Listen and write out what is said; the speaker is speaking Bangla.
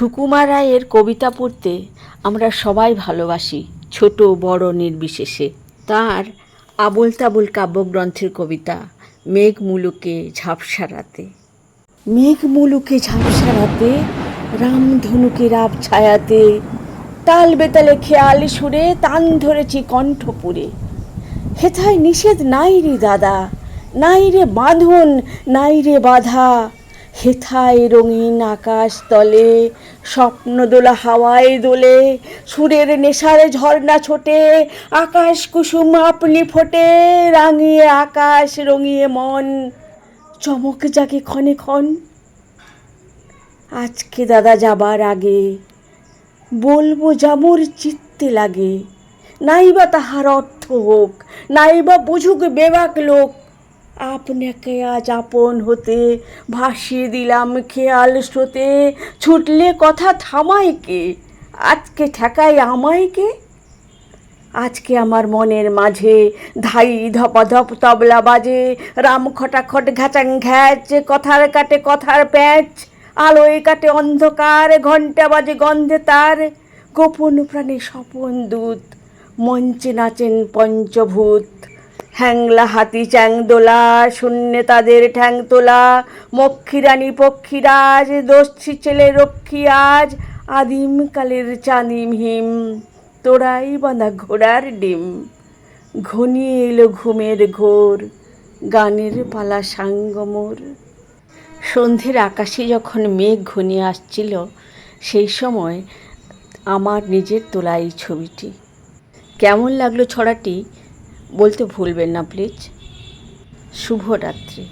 সুকুমার রায়ের কবিতা পড়তে আমরা সবাই ভালোবাসি ছোট, বড়, নির্বিশেষে। তার আবল তাবল কাব্যগ্রন্থের কবিতা, মেঘ মুলুকে ঝাপসা রাতে। মেঘ মুলুকে ঝাপসা রাতে রামধনুকে রাব ছায়াতে। তাল বেতালে খেয়াল সুরে তান ধরেছি কণ্ঠপুরে হেথায় নিষেধ নাই রে দাদা, নাই রে বাঁধন, নাই রে বাধা। হেথায় রঙিন আকাশ তলে, স্বপ্ন দোলা হাওয়ায় দোলে, সুরের নেশারে ঝর্ণা ছোটে, আকাশ কুসুম আপনি ফোটে, রাঙিয়ে আকাশ, রঙিয়ে মন, চমক জাগে ক্ষণে ক্ষণ। আজকে দাদা যাবার আগে বলব যামোর চিত্তে লাগে, নাইবা তাহার অর্থ হোক, নাইবা বুঝুক বেবাক লোক আপনাকে আজ আপন হতে ভাসিয়ে দিলাম খেয়াল স্রোতে। ছুটলে কথা থামায় কে? আজকে ঠেকায় আমায় কে? আজকে আমার মনের মাঝে ধাই ধপাধপ তবলা বাজে। রাম খটাখট ঘ্যাচাং ঘ্যাচ, কথার কাটে কথার প্যাঁচ। আলোয় কাটে অন্ধকার ঘণ্টা বাজে গন্ধে তার। গোপন প্রাণে স্বপন দূত, মঞ্চে নাচেন পঞ্চভূত। হ্যাংলা হাতি চ্যাংদোলা শূন্যে তাদের ঠ্যাং তোলা। মক্ষিরানী পক্ষীরাজ দস্যি ছেলে, রক্ষী আজ। আদিমকালের চাঁদিম হিম তোরাই বাঁধা ঘোড়ার ডিম। ঘনিয়ে এলো ঘুমের ঘোর, গানের পালা সাঙ্গমোর সন্ধ্যের আকাশে যখন মেঘ ঘনিয়ে আসছিল, সেই সময় আমার নিজের তোলা এই ছবিটি। কেমন লাগল ছড়াটি? বলতে ভুলবেন না প্লিজ শুভরাত্রি